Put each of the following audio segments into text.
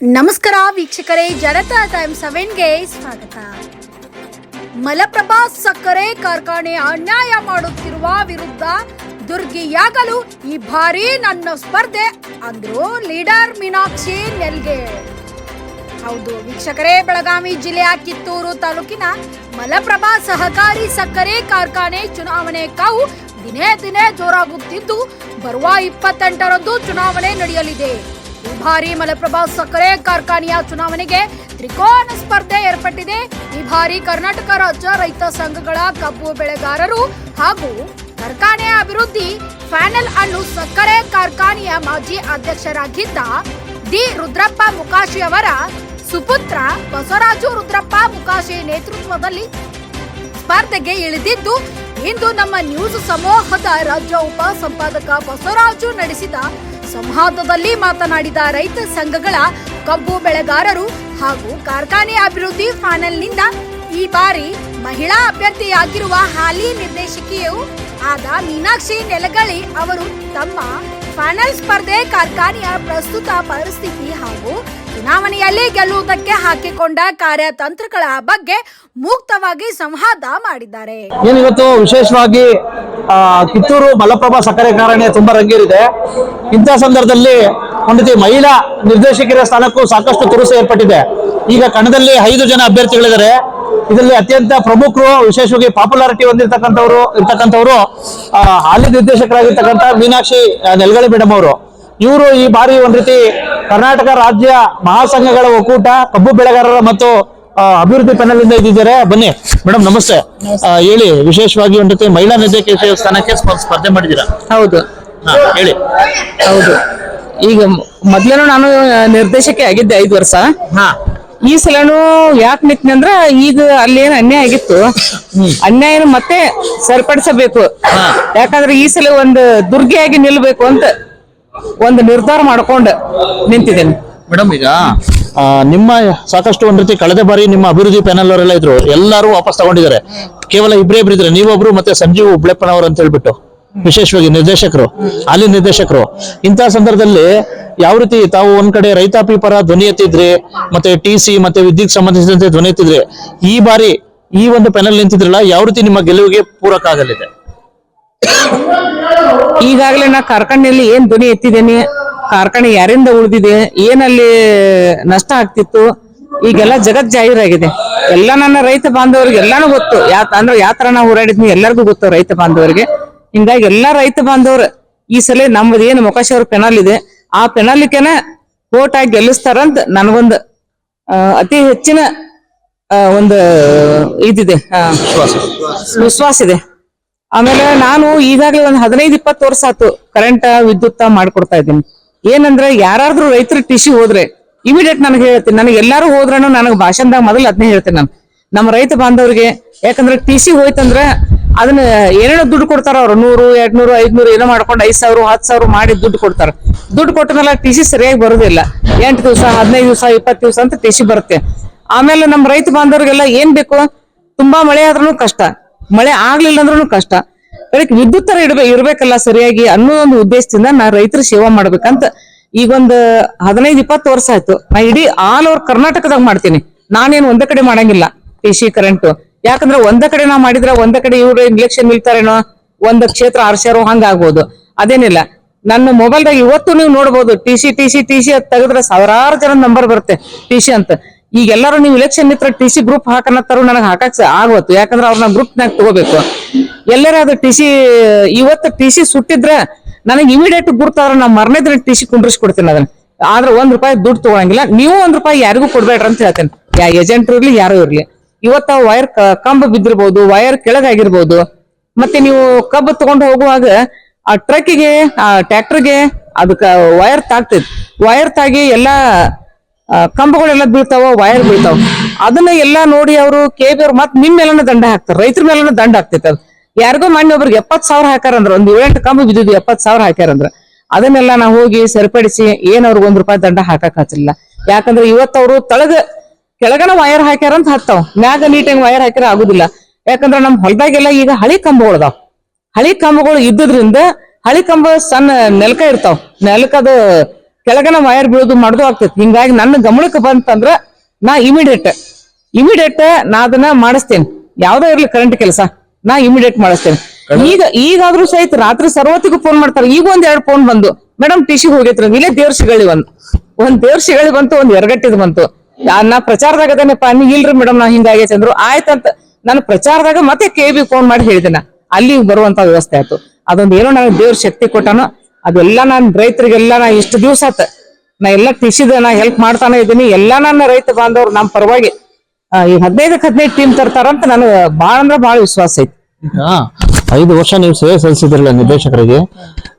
ನಮಸ್ಕಾರ ವೀಕ್ಷಕರೇ ಜನತಾ ಟೈಮ್ ಸೆವೆನ್ಗೆ ಸ್ವಾಗತ. ಮಲಪ್ರಭಾ ಸಕ್ಕರೆ ಕಾರ್ಖಾನೆ ಅನ್ಯಾಯ ಮಾಡುತ್ತಿರುವ ವಿರುದ್ಧ ದುರ್ಗಿಯಾಗಲು ಈ ಬಾರಿ ನನ್ನ ಸ್ಪರ್ಧೆ, ಅಂದ್ರು ಲೀಡರ್ ಮೀನಾಕ್ಷಿ ನೆಲ್ಗೆ. ಹೌದು ವೀಕ್ಷಕರೇ, ಬೆಳಗಾವಿ ಜಿಲ್ಲೆಯ ಕಿತ್ತೂರು ತಾಲೂಕಿನ ಮಲಪ್ರಭಾ ಸಹಕಾರಿ ಸಕ್ಕರೆ ಕಾರ್ಖಾನೆ ಚುನಾವಣೆ ಕಾವು ದಿನೇ ದಿನೇ ಜೋರಾಗುತ್ತಿದ್ದು, ಬರುವ ಇಪ್ಪತ್ತೆಂಟರಂದು ಚುನಾವಣೆ ನಡೆಯಲಿದೆ. ಬಾರಿ ಮಲಪ್ರಭಾ ಸಕ್ಕರೆ ಕಾರ್ಖಾನೆಯ ಚುನಾವಣೆಗೆ ತ್ರಿಕೋನ ಸ್ಪರ್ಧೆ ಏರ್ಪಟ್ಟಿದೆ. ಈ ಬಾರಿ ಕರ್ನಾಟಕ ರಾಜ್ಯ ರೈತ ಸಂಘಗಳ ಕಬ್ಬು ಬೆಳೆಗಾರರು ಹಾಗೂ ಕಾರ್ಖಾನೆಯ ಅಭಿವೃದ್ಧಿ ಪ್ಯಾನೆಲ್ ಅನ್ನು ಸಕ್ಕರೆ ಕಾರ್ಖಾನೆಯ ಮಾಜಿ ಅಧ್ಯಕ್ಷರಾಗಿದ್ದ ಡಿ ರುದ್ರಪ್ಪ ಮುಕಾಶಿ ಅವರ ಸುಪುತ್ರ ಬಸವರಾಜು ರುದ್ರಪ್ಪ ಮುಕಾಶಿ ನೇತೃತ್ವದಲ್ಲಿ ಸ್ಪರ್ಧೆಗೆ ಇಳಿದಿದ್ದು, ಇಂದು ನಮ್ಮ ನ್ಯೂಸ್ ಸಮೂಹದ ರಾಜ್ಯ ಉಪ ಸಂಪಾದಕ ಬಸವರಾಜು ನಡೆಸಿದ ಸಂವಾದದಲ್ಲಿ ಮಾತನಾಡಿದ ರೈತ ಸಂಘಗಳ ಕಬ್ಬು ಬೆಳೆಗಾರರು ಹಾಗೂ ಕಾರ್ಖಾನೆ ಅಭಿವೃದ್ಧಿ ಪ್ಯಾನೆಲ್ನಿಂದ ಈ ಬಾರಿ ಮಹಿಳಾ ಅಭ್ಯರ್ಥಿಯಾಗಿರುವ ಹಾಲಿ ನಿರ್ದೇಶಕಿಯು ಆದ ಮೀನಾಕ್ಷಿ ನೆಲಗಳಿ ಅವರು ತಮ್ಮ ಪ್ಯಾನೆಲ್ ಸ್ಪರ್ಧೆ ಕಾರ್ಖಾನೆಯ ಪ್ರಸ್ತುತ ಪರಿಸ್ಥಿತಿ ಹಾಗೂ ಚುನಾವಣೆಯಲ್ಲಿ ಗೆಲ್ಲುವುದಕ್ಕೆ ಹಾಕಿಕೊಂಡ ಕಾರ್ಯತಂತ್ರಗಳ ಬಗ್ಗೆ ಮುಕ್ತವಾಗಿ ಸಂವಾದ ಮಾಡಿದ್ದಾರೆ. ಏನು ಇವತ್ತು ವಿಶೇಷವಾಗಿ ಕಿತ್ತೂರು ಮಲಪ್ರಭಾ ಸಕ್ಕರೆ ಕಾರಣೆ ತುಂಬಾ ರಂಗೇರಿದೆ. ಇಂಥ ಸಂದರ್ಭದಲ್ಲಿ ಒಂದು ರೀತಿ ಮಹಿಳಾ ನಿರ್ದೇಶಕರ ಸ್ಥಾನಕ್ಕೂ ಸಾಕಷ್ಟು ತುರುಸು ಏರ್ಪಟ್ಟಿದೆ. ಈಗ ಕಣದಲ್ಲಿ ಐದು ಜನ ಅಭ್ಯರ್ಥಿಗಳಿದ್ದಾರೆ. ಇದರಲ್ಲಿ ಅತ್ಯಂತ ಪ್ರಮುಖರು, ವಿಶೇಷವಾಗಿ ಪಾಪ್ಯುಲಾರಿಟಿ ಹೊಂದಿರತಕ್ಕಂಥವ್ರು, ಇರ್ತಕ್ಕಂಥವ್ರು ಹಾಲಿ ನಿರ್ದೇಶಕರಾಗಿರ್ತಕ್ಕಂಥ ಮೀನಾಕ್ಷಿ ನೆಲಗಳಿ ಮೇಡಮ್ ಅವರು. ಇವರು ಈ ಬಾರಿ ಒಂದ್ ರೀತಿ ಕರ್ನಾಟಕ ರಾಜ್ಯ ಮಹಾಸಂಘಗಳ ಒಕ್ಕೂಟ, ಕಬ್ಬು ಬೆಳೆಗಾರರ ಮತ್ತು ಅಭಿವೃದ್ಧಿ ಪ್ಯಾನಲ್ ಇಂದ ಇದ್ದಿದ್ದಾರೆ? ಬನ್ನಿ. ಮೇಡಮ್ ನಮಸ್ತೆ. ಆ, ಹೇಳಿ ವಿಶೇಷವಾಗಿ ಒಂದು ಜೊತೆ ಮಹಿಳಾ ನಿರ್ದೇಶಕ ಸ್ಥಾನಕ್ಕೆ ಸ್ಪ- ಸ್ಪರ್ಧೆ ಮಾಡಿದ್ದೀರಾ? ಹೌದು. ಹಾ, ಹೇಳಿ. ಹೌದು. ಈಗ ಮೊದ್ಲೇನು ನಾನು ನಿರ್ದೇಶಕಿ ಆಗಿದ್ದೆ ಐದು ವರ್ಷ. ಹಾ. ಈ ಸಲನು ಯಾಕೆ ನಿಂತ್ನೆ ಅಂದ್ರ ಈಗ ಅಲ್ಲೇನು ಅನ್ಯಾಯ ಆಗಿತ್ತು? ಅನ್ಯಾಯ ಮತ್ತೆ ಸರಿಪಡಿಸಬೇಕು. ಯಾಕಂದ್ರೆ ಈ ಸಲ ಒಂದು ದುರ್ಗೆಯಾಗಿ ನಿಲ್ಬೇಕು ಅಂತ ಒಂದು ನಿರ್ಧಾರ ಮಾಡ್ಕೊಂಡು ನಿಂತಿದ್ದೇನೆ. ಮೇಡಮ್ ಈಗ ನಿಮ್ಮ ಸಾಕಷ್ಟು ಒಂದ್ ರೀತಿ ಕಳೆದ ಬಾರಿ ನಿಮ್ಮ ಅಭಿವೃದ್ಧಿ ಪ್ಯಾನಲ್ ಅವರೆಲ್ಲ ಇದ್ರು, ಎಲ್ಲರೂ ವಾಪಸ್ ತಗೊಂಡಿದ್ದಾರೆ. ಕೇವಲ ಇಬ್ಬರೇ ಇಬ್ರು ಇದ್ರೆ, ನೀವೊಬ್ರು ಮತ್ತೆ ಸಂಜೀವ್ ಉಬ್ಳೆಪ್ಪನವರು ಅಂತ ಹೇಳ್ಬಿಟ್ಟು, ವಿಶೇಷವಾಗಿ ನಿರ್ದೇಶಕರು ಅಲ್ಲಿ ನಿರ್ದೇಶಕರು. ಇಂತಹ ಸಂದರ್ಭದಲ್ಲಿ ಯಾವ ರೀತಿ ತಾವು ಒಂದ್ ಕಡೆ ರೈತಾಪಿ ಪರ ಧ್ವನಿ ಎತ್ತಿದ್ರಿ, ಮತ್ತೆ ಟಿ ಸಿ ಮತ್ತೆ ವಿದ್ಯುತ್ ಸಂಬಂಧಿಸಿದಂತೆ ಧ್ವನಿ ಎತ್ತಿದ್ರಿ, ಈ ಬಾರಿ ಈ ಒಂದು ಪ್ಯಾನಲ್ ನಿಂತಿದ್ರಲ್ಲ, ಯಾವ ರೀತಿ ನಿಮ್ಮ ಗೆಲುವಿಗೆ ಪೂರಕ ಆಗಲಿದೆ? ಈಗಾಗಲೇ ನಾ ಕಾರ್ಖಾನೆಯಲ್ಲಿ ಏನ್ ಧ್ವನಿ ಎತ್ತಿದ್ದೇನೆ? ಕಾರ್ಖಾನೆ ಯಾರಿಂದ ಉಳಿದಿದೆ? ಏನಲ್ಲಿ ನಷ್ಟ ಆಗ್ತಿತ್ತು? ಈಗೆಲ್ಲ ಜಗತ್ ಜಾಹೀರಾಗಿದೆ. ಎಲ್ಲ ನನ್ನ ರೈತ ಬಾಂಧವರಿಗೆ ಎಲ್ಲಾನು ಗೊತ್ತು. ಯಾ ಅಂದ್ರೆ ಯಾವ ತರ ನಾವು ಹೋರಾಡಿದ್ನಿ ಎಲ್ಲರಿಗೂ ಗೊತ್ತು ರೈತ ಬಾಂಧವರಿಗೆ. ಹಿಂಗಾಗಿ ಎಲ್ಲಾ ರೈತ ಬಾಂಧವರು ಈ ಸಲ ನಮ್ದು ಏನು ಮೊಕಾಶಿ ಅವ್ರ ಪೆನಲ್ ಇದೆ. ಆ ಪೆನಾಲಿಕೆನ ಕೋರ್ಟ್ ಆಗಿ ಗೆಲ್ಲಿಸ್ತಾರಂತ ನನಗೊಂದು ಅತಿ ಹೆಚ್ಚಿನ ಒಂದು ಇದಿದೆ. ವಿಶ್ವಾಸ ಇದೆ. ಆಮೇಲೆ ನಾನು ಈಗಾಗಲೇ ಒಂದ್ ಹದಿನೈದು, ಇಪ್ಪತ್ತು ವರ್ಷ ಆತು ಕರೆಂಟ್ ವಿದ್ಯುತ್ ಮಾಡ್ಕೊಡ್ತಾ ಇದ್ದೀನಿ. ಏನಂದ್ರೆ ಯಾರಾದ್ರೂ ರೈತರು ಟಿಸಿ ಹೋದ್ರೆ ಇಮಿಡಿಯೇಟ್ ನನಗೆ ಹೇಳ್ತೀನಿ. ನನಗೆ ಎಲ್ಲಾರು ಹೋದ್ರೂ ನನಗೆ ಭಾಷಣದಾಗ ಮೊದಲು ಅದನ್ನೇ ಹೇಳ್ತೀನಿ ನಾನು. ನಮ್ಮ ರೈತ ಬಾಂಧವರಿಗೆ, ಯಾಕಂದ್ರೆ ಟಿಸಿ ಹೋಯ್ತಂದ್ರೆ ಅದನ್ನ ಏನೇನೋ ದುಡ್ಡು ಕೊಡ್ತಾರ ಅವ್ರು. ನೂರು, ಎರಡ್ನೂರು, ಐದ್ನೂರು ಏನೋ ಮಾಡ್ಕೊಂಡು ಐದ್ ಸಾವಿರ ಹತ್ತು ಸಾವಿರ ಮಾಡಿ ದುಡ್ಡು ಕೊಡ್ತಾರ. ದುಡ್ಡು ಕೊಟ್ಟನಲ್ಲ ಟಿ ಟಿಸಿ ಸರಿಯಾಗಿ ಬರೋದಿಲ್ಲ. ಎಂಟು ದಿವಸ, ಹದಿನೈದು ದಿವಸ, ಇಪ್ಪತ್ತು ದಿವಸ ಅಂತ ಟಿಸಿ ಬರುತ್ತೆ. ಆಮೇಲೆ ನಮ್ಮ ರೈತ ಬಾಂಧವರಿಗೆಲ್ಲ ಏನ್ ಬೇಕು? ತುಂಬಾ ಮಳೆ ಆದ್ರೂ ಕಷ್ಟ. ಮಳೆ ಆಗ್ಲಿಲ್ಲ ಅಂದ್ರೂ ಕಷ್ಟ. ಅದಕ್ಕೆ ವಿದ್ಯುತ್ ತರ ಇಡ್ಬೇಕು ಇರ್ಬೇಕಲ್ಲ ಸರಿಯಾಗಿ ಅನ್ನೋ ಒಂದು ಉದ್ದೇಶದಿಂದ ನಾ ರೈತರ ಸೇವಾ ಮಾಡ್ಬೇಕಂತ ಈಗೊಂದು ಹದಿನೈದು, ಇಪ್ಪತ್ತು ವರ್ಷ ಆಯ್ತು. ನಾ ಇಡೀ ಆಲ್ ಓವರ್ ಕರ್ನಾಟಕದಾಗ ಮಾಡ್ತೀನಿ. ನಾನೇನು ಒಂದೇ ಕಡೆ ಮಾಡಂಗಿಲ್ಲ. ಸಿ ಕರೆಂಟ್ ಯಾಕಂದ್ರೆ ಒಂದೇ ಕಡೆ ನಾ ಮಾಡಿದ್ರೆ ಒಂದೇ ಕಡೆ ಇವ್ರು ಇಂಜೆಕ್ಷನ್ ನಿಲ್ತಾರೇನೋ? ಒಂದ್ ಕ್ಷೇತ್ರ ಆರ್ಸ್ಯಾರೋ ಹಂಗ ಆಗ್ಬೋದು ಅದೇನಿಲ್ಲ. ನನ್ನ ಮೊಬೈಲ್ದಾಗ ಇವತ್ತು ನೀವು ನೋಡ್ಬೋದು. T C T C T C ಅಂತ ತೆಗೆದ್ರೆ ಸಾವಿರಾರು ಜನ ನಂಬರ್ ಬರುತ್ತೆ. ಟಿ ಸಿ ಅಂತ. ಈಗ ಎಲ್ಲರೂ ನೀವು ಇಲೆಕ್ಷನ್ ನಿತ್ರ ಟಿ ಸಿ ಗ್ರೂಪ್ ಹಾಕನ್ನತ್ತಾರು ನನಗೆ ಹಾಕಕ್ ಆಗವತ್ತು ಯಾಕಂದ್ರೆ ಅವ್ರನ್ನ ಗ್ರೂಪ್ ನಾಗ ತಗೋಬೇಕು. ಎಲ್ಲರೂ ಅದು ಟಿ ಸಿ ಇವತ್ತು ಟಿ ಸಿ ಸುಟ್ಟಿದ್ರೆ ನನಗೆ ಇಮಿಡಿಯೇಟ್ ಗುರ್ತಾರ ನಾ ಮರನೇ ದಿನ ಟಿ ಸಿ ಕುಂಡ್ರಿಸಿ ಕೊಡ್ತೀನಿ ಅದನ್ನ. ಆದ್ರೆ ಒಂದ್ ರೂಪಾಯಿ ದುಡ್ಡು ತಗೊಳಂಗಿಲ್ಲ. ನೀವು ಒಂದ್ ರೂಪಾಯಿ ಯಾರಿಗೂ ಕೊಡ್ಬೇಡ್ರಿ ಅಂತ ಹೇಳ್ತೇನೆ. ಯಾ ಏಜೆಂಟ್ ಇರ್ಲಿ, ಯಾರು ಇರ್ಲಿ. ಇವತ್ತ ವೈರ್ ಕಂಬ ಬಿದ್ದಿರ್ಬೋದು ವೈರ್ ಕೆಳಗಾಗಿರ್ಬೋದು, ಮತ್ತೆ ನೀವು ಕಬ್ಬು ತಗೊಂಡು ಹೋಗುವಾಗ ಆ ಟ್ರಕ್ಕಿಗೆ ಆ ಟ್ರ್ಯಾಕ್ಟರ್ಗೆ ಅದಕ್ಕೆ ವೈರ್ ತಾಗ್ತೈತಿ ವೈರ್ ತಾಗಿ ಎಲ್ಲಾ ಕಂಬಗಳೆಲ್ಲ ಬೀಳ್ತಾವ ವೈರ್ ಬೀಳ್ತಾವ. ಅದನ್ನ ಎಲ್ಲಾ ನೋಡಿ ಅವರು ಕೆ ಬಿ ಅವ್ರು ಮತ್ ನಿಮ್ ಮೇಲನ ದಂಡ ಹಾಕ್ತಾರೆ. ರೈತರ ಮೇಲನ ದಂಡ ಆಗ್ತೈತೆ ಅದು. ಯಾರಿಗೋ ಮೊನ್ನೆ ಒಬ್ರಿಗೆ ಎಪ್ಪತ್ ಸಾವಿರ ಹಾಕಾರಂದ್ರ ಒಂದ್ ಏಳೆಂಟು ಕಂಬ ಬಿದ್ದಿದ್ವಿ ಎಪ್ಪತ್ ಸಾವಿರ ಹಾಕ್ಯಾರಂದ್ರ, ಅದನ್ನೆಲ್ಲ ನಾವು ಹೋಗಿ ಸರಿಪಡಿಸಿ ಏನ್ ಅವ್ರಿಗೆ ಒಂದ್ ರೂಪಾಯಿ ದಂಡ ಹಾಕಕ್ ಹಚ್ಚಲಿಲ್ಲ ಯಾಕಂದ್ರೆ ಇವತ್ತವ್ರು ತಳಗ, ಕೆಳಗನ ವೈರ್ ಹಾಕ್ಯಾರ ಅಂತ ಹಾಕ್ತಾವ ಮ್ಯಾಗ ನೀಟಾಗಿ ವೈರ್ ಹಾಕ್ಯಾರ ಆಗುದಿಲ್ಲ. ಯಾಕಂದ್ರ ನಮ್ ಹೊಲದಾಗೆಲ್ಲ ಈಗ ಹಳಿ ಕಂಬಗಳದಾವ್ ಹಳಿ ಕಂಬಗಳು ಇದ್ದದ್ರಿಂದ ಹಳಿ ಕಂಬ ಸಣ್ಣ ನೆಲಕ ಇರ್ತಾವ. ನೆಲಕದ ಕೆಳಗನ ವೈರ್ ಬೀಳೋದು ಮಾಡೋದು ಆಗ್ತೈತಿ. ಹಿಂಗಾಗಿ ನನ್ನ ಗಮನಕ್ಕೆ ಬಂತಂದ್ರ ನಾ ಇಮಿಡಿಯೇಟ್ ಇಮಿಡಿಯೇಟ್ ನಾ ಅದನ್ನ ಮಾಡಿಸ್ತೇನೆ. ಯಾವ್ದೋ ಇರ್ಲಿ ಕರೆಂಟ್ ಕೆಲಸ ನಾ ಇಮಿಡಿಯೇಟ್ ಮಾಡಿಸ್ತೇನೆ. ಈಗ ಈಗಾದ್ರೂ ಸಹಿತ ರಾತ್ರಿ ಸರ್ವತ್ತಿಗೂ ಫೋನ್ ಮಾಡ್ತಾರೆ. ಈಗ ಒಂದ್ ಎರಡು ಫೋನ್ ಬಂದು ಮೇಡಮ್ ಟಿಶಿಗೆ ಹೋಗೈತ್ರಿ ಇಲ್ಲೇ ದೇವ್ರ ಒಂದು ಒಂದ್ ಒಂದ್ ದೇವ್ರ ಸಿಗಳಿ ಬಂತು ಒಂದ್ ಎರಗಟ್ಟಿದ್ ಬಂತು. ನಾ ಪ್ರಚಾರದಾಗ ಅದನ್ನಪ್ಪ ನೀ ಇಲ್ರಿ ಮೇಡಮ್ ನಾ ಹಿಂಗಾಗಿ ಅಂದ್ರು. ಆಯ್ತಂತ ನಾನು ಪ್ರಚಾರದಾಗ ಮತ್ತೆ ಕೆ ಬಿ ಫೋನ್ ಮಾಡಿ ಹೇಳಿದೆ ಅಲ್ಲಿ ಬರುವಂತ ವ್ಯವಸ್ಥೆ ಆಯ್ತು. ಅದೊಂದು ಏನೋ ನನಗೆ ದೇವ್ರ ಶಕ್ತಿ ಕೊಟ್ಟಾನೋ ಅದೆಲ್ಲ ನಾನ್ ರೈತರಿಗೆಲ್ಲ ನಾ ಇಷ್ಟು ದಿವಸ ಆತ. ನಾ ಎಲ್ಲ ತಿಳಿಸಿದೆ ನಾ ಹೆಲ್ಪ್ ಮಾಡ್ತಾನೆ ಇದ್ದೀನಿ ಎಲ್ಲಾ ನನ್ನ ರೈತ ಬಾಂಧವ್ರು ನಮ್ಮ ಪರವಾಗಿ. ಈ ಹದಿನೈದಕ್ಕೆ ಹದಿನೈದು ಟೀಮ್ ತರ್ತಾರಂತ ನನಗೆ ಭಾಳ ಅಂದ್ರೆ ಬಾಳ ವಿಶ್ವಾಸ ಐತಿ. ಐದು ವರ್ಷ ನೀವು ಸೇವೆ ಸಲ್ಲಿಸಿದ್ರಲ್ಲ ನಿರ್ದೇಶಕರಿಗೆ.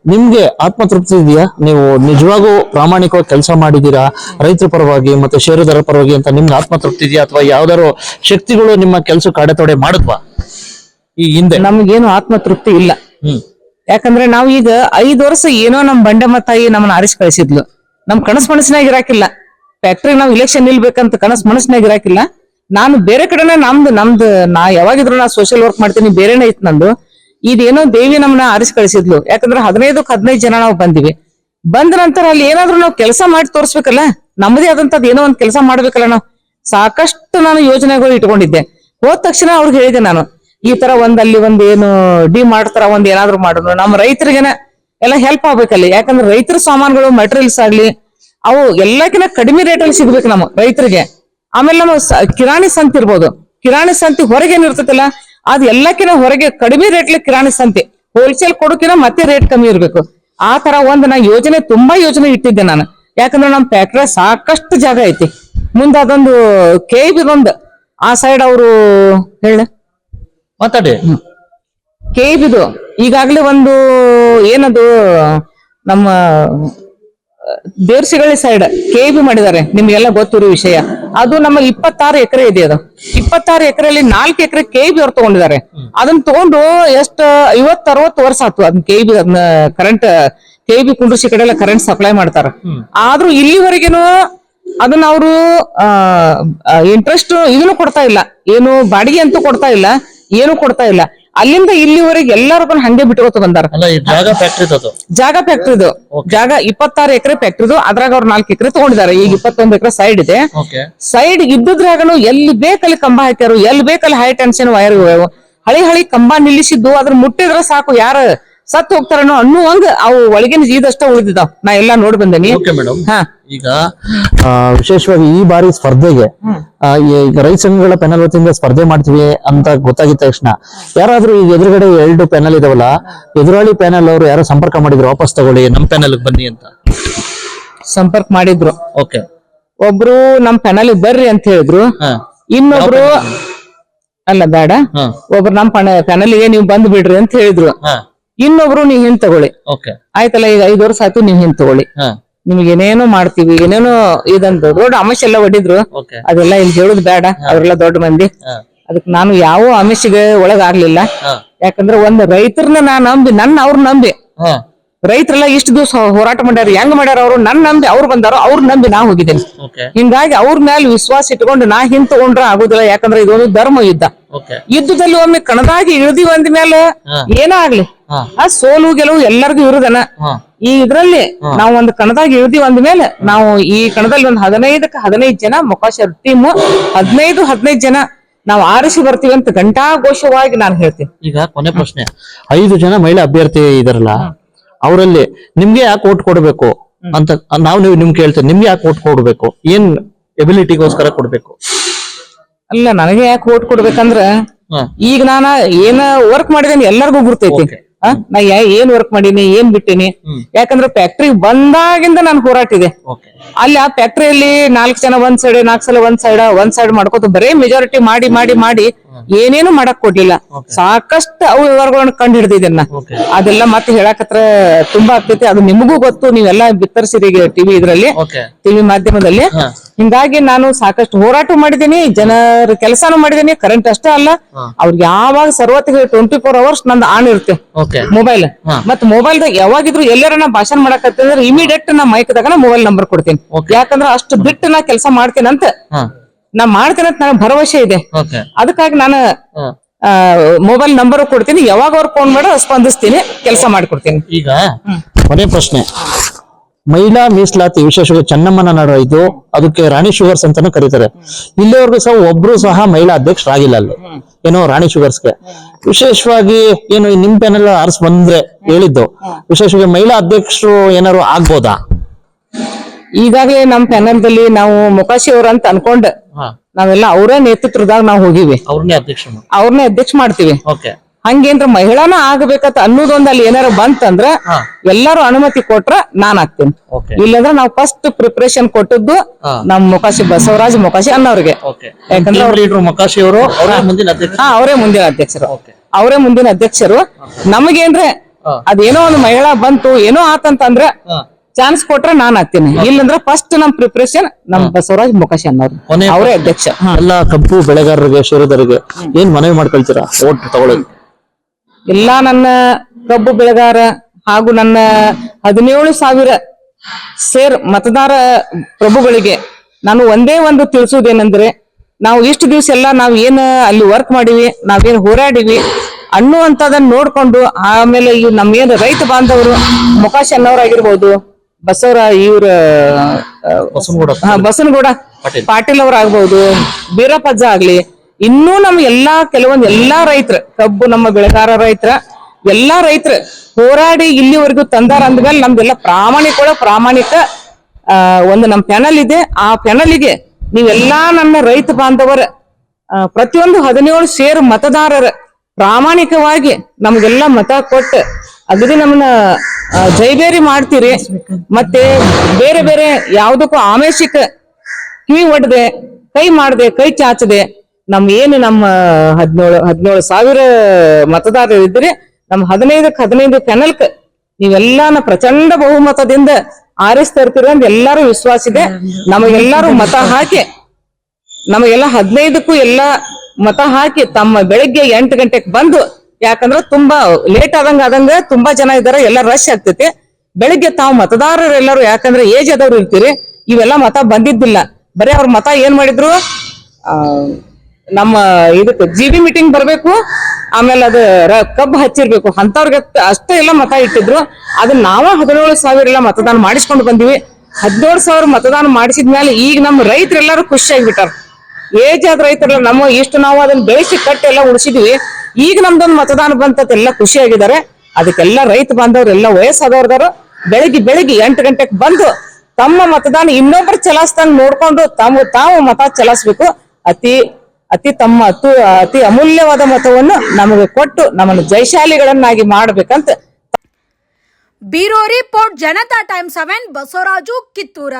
ನಿಮ್ಗೆ ಆತ್ಮತೃಪ್ತಿ ಇದೆಯಾ? ನೀವು ನಿಜವಾಗೂ ಪ್ರಾಮಾಣಿಕವಾಗಿ ಕೆಲಸ ಮಾಡಿದೀರಾ? ರೈತರ ಪರವಾಗಿ ಮತ್ತೆ ಷೇರುದಾರರ ಪರವಾಗಿ ಅಂತ ನಿಮ್ಗೆ ಆತ್ಮತೃಪ್ತಿ ಇದೆಯಾ? ಅಥವಾ ಯಾವ್ದಾರು ಶಕ್ತಿಗಳು ನಿಮ್ಮ ಕೆಲಸ ಅಡೆತಡೆ ಮಾಡುತ್ತಾ ಈ ಹಿಂದೆ. ನಮ್ಗೇನು ಆತ್ಮತೃಪ್ತಿ ಇಲ್ಲ. ಹ್ಮ್. ಯಾಕಂದ್ರೆ ನಾವು ಈಗ ಐದು ವರ್ಷ ಏನೋ ನಮ್ ಬಂಡೆಮ್ಮ ತಾಯಿ ನಮ್ಮನ್ನ ಆರಿಸಿ ಕಳಿಸಿದ್ಲು. ನಮ್ ಕನಸ್ ಮನಸ್ಸಿನಾಗ ಇರಾಕಿಲ್ಲ. ಫ್ಯಾಕ್ಟ್ರಿ ನಾವ್ ಇಲೆಕ್ಷನ್ ನಿಲ್ಬೇಕಂತ ಕನಸ್ ಮನಸ್ಸಿನಾಗ ಇರಾಕಿಲ್ಲ. ನಾನು ಬೇರೆ ಕಡೆನ ನಮ್ದು ನಮ್ದು, ನಾ ಯಾವಾಗಿದ್ರು ನಾ ಸೋಷಿಯಲ್ ವರ್ಕ್ ಮಾಡ್ತೀನಿ, ಬೇರೆನೇ ಇತ್ತು ನಂದು. ಇದೇನೋ ದೇವಿ ನಮ್ಮನ್ನ ಆರಿಸಿ ಕಳಿಸಿದ್ಲು. ಯಾಕಂದ್ರೆ ಹದಿನೈದು ಹದಿನೈದು ಜನ ನಾವು ಬಂದಿವಿ. ಬಂದ ನಂತರ ಅಲ್ಲಿ ಏನಾದ್ರು ನಾವು ಕೆಲಸ ಮಾಡಿ ತೋರಿಸ್ಬೇಕಲ್ಲ? ನಮ್ಮದೇ ಆದಂತದ್ ಏನೋ ಒಂದ್ ಕೆಲಸ ಮಾಡ್ಬೇಕಲ್ಲ ನಾವು. ಸಾಕಷ್ಟು ನಾನು ಯೋಜನೆಗಳು ಇಟ್ಕೊಂಡಿದ್ದೆ. ಹೋದ ತಕ್ಷಣ ಅವ್ರಿಗೆ ಹೇಳಿದೆ ನಾನು ಈ ತರ ಒಂದ್ ಅಲ್ಲಿ ಒಂದ್ ಏನು ಡಿ ಮಾಡ್ತಾರ ಒಂದ್ ಏನಾದ್ರು ಮಾಡೋಣ ನಮ್ಮ ರೈತರಿಗೆನ ಎಲ್ಲ ಹೆಲ್ಪ್ ಆಗ್ಬೇಕಲ್ಲಿ. ಯಾಕಂದ್ರೆ ರೈತರ ಸಾಮಾನುಗಳು ಮೆಟೀರಿಯಲ್ಸ್ ಆಗ್ಲಿ, ಅವು ಎಲ್ಲಕ್ಕಿಂತ ಕಡಿಮೆ ರೇಟ್ ಅಲ್ಲಿ ಸಿಗ್ಬೇಕು ನಮ್ಮ ರೈತರಿಗೆ. ಆಮೇಲೆ ನಮ್ಮ ಕಿರಾಣಿ ಸಂತಿ ಇರ್ಬೋದು. ಕಿರಾಣಿ ಸಂತಿ ಹೊರಗೆ ಏನಿರ್ತೈತಲ್ಲ ಅದ್ ಎಲ್ಲಕ್ಕಿಂತ ಹೊರಗೆ ಕಡಿಮೆ ರೇಟ್ಲಿ ಕಿರಾಣಿ ಸಂತಿ. ಹೋಲ್ಸೇಲ್ ಕೊಡೋಕಿನ ಮತ್ತೆ ರೇಟ್ ಕಮ್ಮಿ ಇರ್ಬೇಕು. ಆ ತರ ಒಂದ್ ನಾ ಯೋಜನೆ, ತುಂಬಾ ಯೋಜನೆ ಇಟ್ಟಿದ್ದೆ ನಾನು. ಯಾಕಂದ್ರೆ ನಮ್ ಫ್ಯಾಕ್ಟ್ರಿ ಸಾಕಷ್ಟು ಜಾಗ ಐತಿ. ಮುಂದೆ ಅದೊಂದು ಕೇಬ್ ಇದೊಂದು ಆ ಸೈಡ್ ಅವರು ಹೇಳ. ಮಾತಾಡಿ. ಕೇಬ್ ಇದು ಈಗಾಗ್ಲೇ ಒಂದು ಏನದು ನಮ್ಮ ದೇವ್ಸಿಗಳಿ ಸೈಡ್ ಕೆಬಿ ಮಾಡಿದ್ದಾರೆ ನಿಮ್ಗೆಲ್ಲ ಗೊತ್ತಿರೋ ವಿಷಯ. ಅದು ನಮ್ಮ ಇಪ್ಪತ್ತಾರು ಎಕರೆ ಇದೆ ಅದು. ಇಪ್ಪತ್ತಾರು ಎಕರೆಯಲ್ಲಿ ನಾಲ್ಕು ಎಕರೆ ಕೆಬಿ ಅವ್ರು ತಗೊಂಡಿದ್ದಾರೆ. ಅದನ್ನ ತಗೊಂಡು ಎಷ್ಟು ಐವತ್ ಅರವತ್ತು ವರ್ಷ ಆತು ಅದನ್ನ ಕೇಬಿ ಅದನ್ನ ಕರೆಂಟ್ ಕೇಬಿ ಕುಂಡ್ರಿಸಿ ಕಡೆ ಎಲ್ಲ ಕರೆಂಟ್ ಸಪ್ಲೈ ಮಾಡ್ತಾರ. ಆದ್ರೂ ಇಲ್ಲಿವರೆಗೇನು ಅದನ್ನ ಅವರು ಇಂಟ್ರೆಸ್ಟ್ ಇದನ್ನು ಕೊಡ್ತಾ ಇಲ್ಲ. ಏನು ಬಾಡಿಗೆ ಅಂತೂ ಕೊಡ್ತಾ ಇಲ್ಲ. ಏನು ಕೊಡ್ತಾ ಇಲ್ಲ. ಅಲ್ಲಿಂದ ಇಲ್ಲಿವರೆಗೆ ಎಲ್ಲರಿಗೂ ಹಂಗೆ ಬಿಟ್ಕೋತ ಬಂದಾರ. ಜಾಗ ಫ್ಯಾಕ್ಟ್ರಿ ಅದು. ಜಾಗ ಫ್ಯಾಕ್ಟ್ರಿದು ಜಾಗ ಇಪ್ಪತ್ತಾರು ಎಕರೆ ಫ್ಯಾಕ್ಟ್ರಿದು ಅದ್ರಾಗ ಅವ್ರು ನಾಲ್ಕು ಎಕರೆ ತಗೊಂಡಿದ್ದಾರೆ. ಈಗ ಇಪ್ಪತ್ತೊಂದು ಎಕರೆ ಸೈಡ್ ಇದೆ. ಸೈಡ್ ಇದ್ದುದ್ರಾಗನು ಎಲ್ಲಿ ಬೇಕಲ್ಲಿ ಕಂಬ ಹಾಕ್ಯಾರು ಎಲ್ಲಿ ಬೇಕಲ್ಲಿ ಹೈ ಟೆನ್ಷನ್ ವೈರ್ ಹಳಿ ಹಳಿ ಕಂಬ ನಿಲ್ಲಿಸಿದ್ದು ಅದ್ರ ಮುಟ್ಟಿದ್ರೆ ಸಾಕು. ಯಾರ ಸತ್ ಹೋಗ್ತಾರನೋ ಅನ್ನುವಂಗ ಅವು ಒಳಗಿನ ಜೀದಷ್ಟ ಉಳಿದಿದಾವ್. ನಾ ಎಲ್ಲಾ ನೋಡಿ ಬಂದೇನಿ. ಓಕೆ ಮೇಡಮ್ ಹಾ. ಈಗ ಆ, ವಿಶೇಷವಾಗಿ ಈ ಬಾರಿ ಸ್ಪರ್ಧೆಗೆ ಆ, ಈಗ ರೈತ ಸಂಘಗಳ ಪೆನಲ್ ವತಿಯಿಂದ ಸ್ಪರ್ಧೆ ಮಾಡ್ತೀವಿ ಅಂತ ಗೊತ್ತಾಗಿದ್ದ ತಕ್ಷಣ ಯಾರಾದ್ರೂ ಈಗ ಎದುರುಗಡೆ ಎರಡು ಪೆನಲ್ ಇದಾವಲ್ಲ ಎದುರಾಳಿ ಪ್ಯಾನಲ್ ಅವರು ಯಾರೋ ಸಂಪರ್ಕ ಮಾಡಿದ್ರು ವಾಪಸ್ ತಗೊಳ್ಳಿ ನಮ್ ಪ್ಯಾನಲ್ ಬನ್ನಿ ಅಂತ. ಸಂಪರ್ಕ ಮಾಡಿದ್ರು. ಓಕೆ ಒಬ್ರು ನಮ್ ಪೆನಲ್ ಬರ್ರಿ ಅಂತ ಹೇಳಿದ್ರು. ಹಾ. ಇನ್ನೊಬ್ರು ಅಲ್ಲ ಬೇಡ. ಹಾ. ಒಬ್ರು ನಮ್ ಪೆನಲ್ಗೆ ನೀವು ಬಂದ್ ಬಿಡ್ರಿ ಅಂತ ಹೇಳಿದ್ರು. ಹಾ. ಇನ್ನೊಬ್ರು ನೀವು ಹಿಂದ್ ತಗೊಳ್ಳಿ. ಓಕೆ ಆಯ್ತಲ್ಲ ಈಗ ಐದು ವರ್ಷ ಆಯ್ತು ನೀವು ಹಿಂದ್ ತಗೊಳ್ಳಿ. ನಿಮ್ಗೆ ಏನೇನೋ ಮಾಡ್ತೀವಿ ಏನೇನೋ ಇದಂತ ದೊಡ್ಡ ಆಮಿಷ ಎಲ್ಲ ಒಡ್ಡಿದ್ರು. ಓಕೆ ಅದೆಲ್ಲ ಇಲ್ಲಿ ಹೇಳುದು ಬೇಡ ಅವರೆಲ್ಲ ದೊಡ್ಡ ಮಂದಿ. ಅದಕ್ಕೆ ನಾನು ಯಾವ ಆಮಿಷಗೆ ಒಳಗಾಗ್ಲಿಲ್ಲ. ಯಾಕಂದ್ರೆ ಒಂದ್ ರೈತರನ್ನ ನಾ ನಂಬಿ ನನ್ನ ಅವ್ರ ನಂಬಿ. ರೈತರೆಲ್ಲ ಇಷ್ಟು ದಿವಸ ಹೋರಾಟ ಮಾಡ್ಯಾರ ಹೆಂಗ್ ಮಾಡ್ಯಾರ ಅವ್ರು? ನನ್ನ ನಂಬಿ ಅವ್ರು ಬಂದಾರೋ ಅವ್ರ ನಂಬಿ ನಾ ಹೋಗಿದ್ದೇನೆ. ಹಿಂಗಾಗಿ ಅವ್ರ ಮೇಲೆ ವಿಶ್ವಾಸ ಇಟ್ಕೊಂಡು ನಾ ಹಿಂದ್ ತಗೊಂಡ್ರ ಆಗುದಿಲ್ಲ ಯಾಕಂದ್ರೆ ಇದೊಂದು ಧರ್ಮ ಯುದ್ಧ. ಯುದ್ಧದಲ್ಲಿ ಒಮ್ಮೆ ಕಣದಾಗಿ ಇಳಿದಿ ಅಂದ ಮೇಲೆ. ಏನೇ ಆಗ್ಲಿ. ಆ ಸೋಲು ಗೆಲುವು ಎಲ್ಲರಿಗೂ ಇರುದನ? ಈ ಇದ್ರಲ್ಲಿ ನಾವು ಒಂದು ಕಣದಾಗ ಇಳಿದಿವಿ ಅಂದ ಮೇಲೆ ನಾವು ಈ ಕಣದಲ್ಲಿ ಒಂದು ಹದಿನೈದಕ್ಕೆ ಹದಿನೈದು ಜನ ಮೊಕಾಶರ್ ಟೀಮ್ ಹದಿನೈದು ಹದಿನೈದು ಜನ ನಾವು ಆರಿಸಿ ಬರ್ತೀವಿ ಅಂತ ಘಂಟಾಘೋಷವಾಗಿ ನಾನು ಹೇಳ್ತೀನಿ. ಈಗ ಕೊನೆ ಪ್ರಶ್ನೆ. ಐದು ಜನ ಮಹಿಳಾ ಅಭ್ಯರ್ಥಿ ಇದಾರಲ್ಲ ಅವರಲ್ಲಿ ನಿಮ್ಗೆ ಯಾಕೆ ಓಟ್ ಕೊಡ್ಬೇಕು ಅಂತ ನಾವು ನೀವು ನಿಮ್ಗೆ ಕೇಳ್ತೇವೆ ನಿಮ್ಗೆ ಯಾಕೆ ಓಟ್ ಕೊಡ್ಬೇಕು? ಏನ್ ಎಬಿಲಿಟಿಗೋಸ್ಕರ ಕೊಡ್ಬೇಕು? ಅಲ್ಲ ನನಗೆ ಯಾಕೆ ಓಟ್ ಕೊಡ್ಬೇಕಂದ್ರ ಈಗ ನಾನ ಏನ ವರ್ಕ್ ಮಾಡಿದೇನಿ ಎಲ್ಲರಿಗೂ ಗುರ್ತೈತಿ. ನಾ ಏನ್ ವರ್ಕ್ ಮಾಡೀನಿ ಏನ್ ಬಿಟ್ಟೀನಿ. ಯಾಕಂದ್ರೆ ಫ್ಯಾಕ್ಟ್ರಿ ಬಂದಾಗಿಂದ ನಾನು ಹೋರಾಟಿದೆ ಅಲ್ಲಿ ಆ ಫ್ಯಾಕ್ಟ್ರಿಯಲ್ಲಿ ನಾಲ್ಕು ಜನ ಒಂದ್ ಸೈಡ್ ನಾಲ್ಕು ಸಲ ಒಂದ್ ಸೈಡ್ ಒಂದ್ ಸೈಡ್ ಮಾಡ್ಕೋತ ಬರೇ ಮೆಜಾರಿಟಿ ಮಾಡಿ ಮಾಡಿ ಮಾಡಿ ಏನೇನು ಮಾಡಕ್ ಕೊಡ್ಲಿಲ್ಲ. ಸಾಕಷ್ಟು ಅವು ವ್ಯವಹಾರಗಳನ್ನ ಕಂಡು ಹಿಡಿದಿದ್ದನ್ನ ಅದೆಲ್ಲ ಮತ್ತೆ ಹೇಳಕತ್ರ ತುಂಬಾ ಆಗ್ತೈತಿ. ಅದು ನಿಮಗೂ ಗೊತ್ತು ನೀವೆಲ್ಲ ಬಿತ್ತರಿಸಿರಿ ಟಿವಿ ಇದ್ರಲ್ಲಿ. ಟಿವಿ ಮಾಧ್ಯಮದಲ್ಲಿ. ಹಿಂಗಾಗಿ ನಾನು ಸಾಕಷ್ಟು ಹೋರಾಟ ಮಾಡಿದ್ದೀನಿ ಜನರ ಕೆಲಸನೂ ಮಾಡಿದ್ದೀನಿ ಕರೆಂಟ್ ಅಷ್ಟೇ ಅಲ್ಲ ಅವ್ರಿಗೆ ಯಾವಾಗ ಸರ್ವತ್ತಿಗೆ ಟ್ವೆಂಟಿ ಫೋರ್ ಅವರ್ಸ್ ನಂದು ಆನ್ ಇರುತ್ತೆ. ಮೊಬೈಲ್ ಮತ್ತೆ ಮೊಬೈಲ್ ದಾಗ ಯಾವಾಗಿದ್ರು ಎಲ್ಲರನ್ನ ಭಾಷಣ ಭಾಷಣ ಮಾಡಕತ್ತಂದ್ರೆ ಇಮಿಡಿಯೇಟ್ ನಾ ಮೈಕ್ ದಾಗ ನಾ ಮೊಬೈಲ್ ನಂಬರ್ ಕೊಡ್ತೀನಿ. ಯಾಕಂದ್ರೆ ಅಷ್ಟು ಬಿಟ್ಟು ನಾ ಕೆಲಸ ಮಾಡ್ತೀನಿ ಅಂತ. ನಾ ಮಾಡ್ತೀನಿ ಅಂತ ನನಗೆ ಭರವಸೆ ಇದೆ. ಅದಕ್ಕಾಗಿ ನಾನು ಮೊಬೈಲ್ ನಂಬರ್ ಕೊಡ್ತೀನಿ. ಯಾವಾಗ ಅವ್ರು ಫೋನ್ ಮಾಡೋ ಸ್ಪಂದಿಸ್ತೀನಿ ಕೆಲಸ ಮಾಡ್ಕೊಡ್ತೀನಿ. ಈಗ ಕೊನೆ ಪ್ರಶ್ನೆ. ಮಹಿಳಾ ಮೀಸಲಾತಿ ವಿಶೇಷವಾಗಿ ಚೆನ್ನಮ್ಮನ ನಾಡು ಇದು ಅದಕ್ಕೆ ರಾಣಿ ಶುಗರ್ಸ್ ಅಂತಾನು ಕರೀತಾರೆ. ಇಲ್ಲಿವರೆಗೂ ಸಹ ಒಬ್ರು ಸಹ ಮಹಿಳಾ ಅಧ್ಯಕ್ಷರಾಗಿಲ್ಲ ಅಲ್ಲಿ. ಏನೋ ರಾಣಿ ಶುಗರ್ಸ್ಗೆ. ವಿಶೇಷವಾಗಿ ಏನು ನಿಮ್ ಪ್ಯಾನೆಲ್ ಆರ್ಸ್ ಬಂದ್ರೆ ಹೇಳಿದ್ದು. ವಿಶೇಷವಾಗಿ ಮಹಿಳಾ ಅಧ್ಯಕ್ಷರು ಏನಾರು ಆಗ್ಬೋದಾ? ಈಗಾಗಲೇ ನಮ್ ಪ್ಯಾನಲ್ದಲ್ಲಿ ನಾವು ಮೊಕಾಶಿ ಅವ್ರ ಅಂತ ಅನ್ಕೊಂಡ್ ನಾವೆಲ್ಲ ಅವರೇ ನೇತೃತ್ವದಾಗ ನಾವು ಹೋಗಿವಿ. ಅವ್ರನ್ನೇ ಅಧ್ಯಕ್ಷ ಅವ್ರನ್ನೇ ಅಧ್ಯಕ್ಷ ಮಾಡ್ತೀವಿ. ಓಕೆ. ಹಂಗೇನ್ರ ಮಹಿಳಾನ ಆಗ್ಬೇಕಂತ ಅನ್ನೋದೊಂದ್ ಅಲ್ಲಿ ಏನಾರ ಬಂತಂದ್ರ. ಎಲ್ಲಾರು ಅನುಮತಿ ಕೊಟ್ರ ನಾನ್ ಆಗ್ತೀನಿ. ಇಲ್ಲಂದ್ರ ನಾವು ಫಸ್ಟ್ ಪ್ರಿಪರೇಷನ್ ಕೊಟ್ಟದ್ದು. ನಮ್ ಮೊಕಾಶಿ ಬಸವರಾಜ್ ಮೊಕಾಶಿ ಅನ್ನೋರ್ಗೆ. ಯಾಕಂದ್ರೆ ಅವ್ರು ಮುಂದಿನ ಅಧ್ಯಕ್ಷರು. ಅವರೇ ಮುಂದಿನ ಅಧ್ಯಕ್ಷರು. ನಮಗೇನ್ರೆ. ಅದೇನೋ ಒಂದು ಮಹಿಳಾ ಬಂತು ಏನೋ ಆತಂತಂದ್ರ. ಚಾನ್ಸ್ ಕೊಟ್ರೆ ನಾನ್ ಆಗ್ತೀನಿ. ಇಲ್ಲಂದ್ರ ಫಸ್ಟ್ ನಮ್ ಪ್ರಿಪರೇಷನ್ ನಮ್ ಬಸವರಾಜ್ ಮೊಕಾಶಿ ಅನ್ನೋರು. ಅವರೇ ಅಧ್ಯಕ್ಷ. ಎಲ್ಲ ಕಬ್ಬು ಬೆಳೆಗಾರರಿಗೆ ಷೇರುದಾರರಿಗೆ ಏನ್ ಮನವಿ ಮಾಡ್ಕೊಳ್ತೀರಾ? ಓಟ್ ತಗೊಳ್ಳೋದು ಎಲ್ಲಾ ನನ್ನ ಕಬ್ಬು ಬೆಳೆಗಾರ ಹಾಗೂ ನನ್ನ ಹದಿನೇಳು ಸಾವಿರ ಸೇರ್ ಮತದಾರ ಪ್ರಭುಗಳಿಗೆ ನಾನು ಒಂದೇ ಒಂದು ತಿಳಿಸುವುದೇನೆಂದ್ರೆ ನಾವು ಇಷ್ಟು ದಿವಸ ಎಲ್ಲ ನಾವು ಏನು ಅಲ್ಲಿ ವರ್ಕ್ ಮಾಡಿವಿ ನಾವೇನು ಹೋರಾಡಿವಿ ಅನ್ನುವಂಥದನ್ನ ನೋಡ್ಕೊಂಡು ಆಮೇಲೆ ಇವ್ ನಮ್ಗೇನು ರೈತ ಬಾಂಧವರು ಮುಖಾಶ್ ಅನ್ನೋರಾಗಿರ್ಬೋದು ಬಸವರ ಇವ್ರ ಬಸನಗೌಡ ಪಾಟೀಲ್. ಪಾಟೀಲ್ ಅವರಾಗ್ಬಹುದು ಬೀರಪ್ಪಜ್ಜ ಆಗ್ಲಿ ಇನ್ನೂ ನಮ್ಮ ಎಲ್ಲಾ ಕೆಲವೊಂದ್ ಎಲ್ಲಾ ರೈತರ, ಕಬ್ಬು ನಮ್ಮ ಬೆಳೆಗಾರ ರೈತರ, ಎಲ್ಲಾ ರೈತರ ಹೋರಾಡಿ ಇಲ್ಲಿವರೆಗೂ ತಂದಾರ ಅಂದ್ಮೇಲೆ ನಮ್ದೆಲ್ಲ ಪ್ರಾಮಾಣಿಕ ಪ್ರಾಮಾಣಿಕ ಒಂದು ನಮ್ ಪ್ಯಾನಲ್ ಇದೆ. ಆ ಪ್ಯಾನಲ್ಗೆ ನೀವೆಲ್ಲಾ ನನ್ನ ರೈತ ಬಾಂಧವರ ಪ್ರತಿಯೊಂದು ಹದಿನೇಳು ಸೇರು ಮತದಾರರ ಪ್ರಾಮಾಣಿಕವಾಗಿ ನಮ್ಗೆಲ್ಲ ಮತ ಕೊಟ್ಟು ಅಗದಿ ನಮ್ಮನ್ನ ಜೈಬೇರಿ ಮಾಡ್ತೀರಿ. ಮತ್ತೆ ಬೇರೆ ಬೇರೆ ಯಾವುದಕ್ಕೂ ಆಮೇಶಿಕ ಕಿವಿ ಒಡ್ದೆ, ಕೈ ಮಾಡದೆ, ಕೈ ಚಾಚದೆ ನಮ್ ಏನು ನಮ್ಮ ಹದಿನೇಳು ಹದಿನೇಳು ಸಾವಿರ ಮತದಾರರು ಇದ್ರಿ ನಮ್ಮ ಹದಿನೈದಕ್ಕೆ ಹದಿನೈದು ಪೆನಲ್ಕ್ ನೀವೆಲ್ಲಾನ ಪ್ರಚಂಡ ಬಹುಮತದಿಂದ ಆರಿಸ್ತಾ ಇರ್ತೀರ ಅಂತ ಎಲ್ಲಾರು ವಿಶ್ವಾಸ ಇದೆ. ನಮಗೆಲ್ಲರೂ ಮತ ಹಾಕಿ ನಮಗೆಲ್ಲ ಹದಿನೈದಕ್ಕೂ ಎಲ್ಲ ಮತ ಹಾಕಿ ತಮ್ಮ ಬೆಳಿಗ್ಗೆ ಎಂಟು ಗಂಟೆಗೆ ಬಂದು ಯಾಕಂದ್ರೆ ತುಂಬಾ ಲೇಟ್ ಆದಂಗ ಆದಂಗ ತುಂಬಾ ಜನ ಇದಾರೆ ಎಲ್ಲ ರಶ್ ಆಗ್ತೈತಿ. ಬೆಳಿಗ್ಗೆ ತಾವು ಮತದಾರರೆಲ್ಲರೂ ಯಾಕಂದ್ರೆ ಏಜ್ ಆದವ್ರು ಇರ್ತೀರಿ ಇವೆಲ್ಲ ಮತ ಬಂದಿದ್ದಿಲ್ಲ. ಬರೀ ಅವ್ರ ಮತ ಏನ್ ಮಾಡಿದ್ರು? ಆ, ನಮ್ಮ ಇದಕ್ಕೆ ಜಿಬಿ ಮೀಟಿಂಗ್ ಬರಬೇಕು, ಆಮೇಲೆ ಅದು ಕಬ್ಬ ಹಚ್ಚಿರ್ಬೇಕು. ಅಂತವ್ರಿಗೆ ಅಷ್ಟೇ ಎಲ್ಲ ಮತ ಇಟ್ಟಿದ್ರು. ಅದನ್ನ ನಾವ ಹದಿನೇಳು ಸಾವಿರ ಎಲ್ಲ ಮತದಾನ ಮಾಡಿಸ್ಕೊಂಡು ಬಂದಿವಿ. ಹದಿನೇಳು ಸಾವಿರ ಮತದಾನ ಮಾಡಿಸಿದ್ಮೇಲೆ ಈಗ ನಮ್ಮ ರೈತರೆಲ್ಲರೂ ಖುಷಿ ಆಗ್ಬಿಟ್ಟಾರ ಏಜ್ ಆದ ರೈತರೆಲ್ಲ ನಮ್ಮ ಇಷ್ಟು ನಾವು ಅದನ್ನ ಬೆಳೆಸಿ ಕಟ್ಟಿ ಎಲ್ಲ ಉಳಿಸಿದ್ವಿ. ಈಗ ನಮ್ದೊಂದು ಮತದಾನ ಬಂತತ್ ಎಲ್ಲ ಖುಷಿ ಆಗಿದ್ದಾರೆ ಅದಕ್ಕೆಲ್ಲ ರೈತ ಬಾಂಧವ್ರು ಎಲ್ಲ ವಯಸ್ಸಾದವ್ರದಾರು ಬೆಳಿಗ್ಗೆ ಬೆಳಿಗ್ಗೆ ಎಂಟು ಗಂಟೆಗೆ ಬಂದು ತಮ್ಮ ಮತದಾನ ಇನ್ನೊಬ್ಬರು ಚಲಾಯಿಸ್ದಂಗ್ ನೋಡ್ಕೊಂಡು ತಮ್ಮ ತಾವು ಮತ ಚಲಾಯಿಸ್ಬೇಕು. ಅತಿ ಅತಿ ತಮ್ಮ ಅತು, ಅತಿ ಅಮೂಲ್ಯವಾದ ಮತವನ್ನು ನಮಗೆ ಕೊಟ್ಟು ನಮ್ಮನ್ನು ಜೈಶಾಲಿಗಳನ್ನಾಗಿ ಮಾಡಬೇಕಂತ. Bureau report, Janata time seven, Basavaraju Kittur.